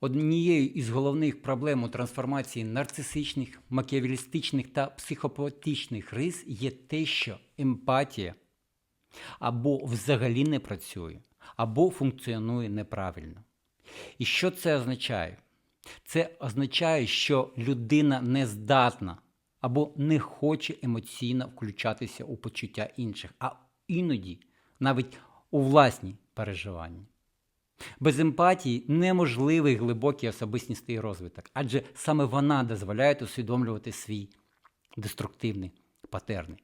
Однією із головних проблем у трансформації нарцисичних, макіавілістичних та психопатичних рис є те, що емпатія або взагалі не працює, або функціонує неправильно. І що це означає? Це означає, що людина не здатна або не хоче емоційно включатися у почуття інших, а іноді навіть у власні переживання. Без емпатії неможливий глибокий особистісний розвиток, адже саме вона дозволяє усвідомлювати свій деструктивні патерни,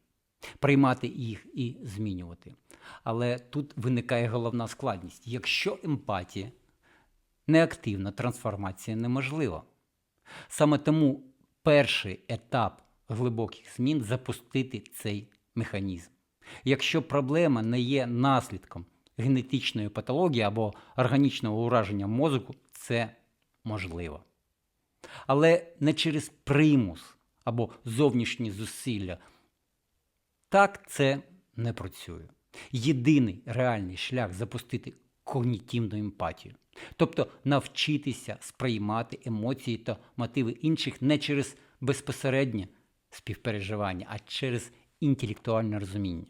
приймати їх і змінювати. Але тут виникає головна складність. Якщо емпатія неактивна, трансформація неможлива. Саме тому перший етап глибоких змін запустити цей механізм. Якщо проблема не є наслідком генетичної патології або органічного ураження мозку, це можливо. Але не через примус або зовнішні зусилля. Так це не працює. Єдиний реальний шлях запустити когнітивну емпатію, тобто навчитися сприймати емоції та мотиви інших не через безпосереднє співпереживання, а через інтелектуальне розуміння.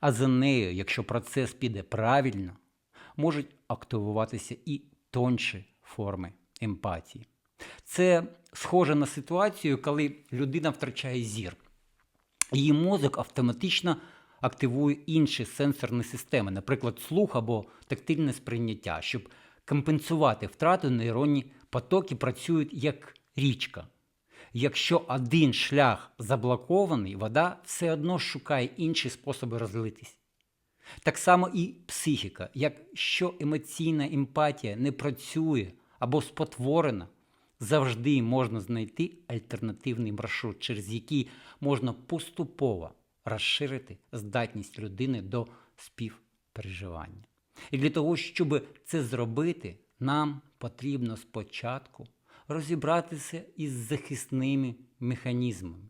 А за нею, якщо процес піде правильно, можуть активуватися і тонші форми емпатії. Це схоже на ситуацію, коли людина втрачає зір. Її мозок автоматично активує інші сенсорні системи, наприклад, слух або тактильне сприйняття, щоб компенсувати втрату нейронні потоки працюють як річка. Якщо один шлях заблокований, вода все одно шукає інші способи розлитись. Так само і психіка. Якщо емоційна емпатія не працює або спотворена, завжди можна знайти альтернативний маршрут, через який можна поступово розширити здатність людини до співпереживання. І для того, щоб це зробити, нам потрібно спочатку розібратися із захисними механізмами,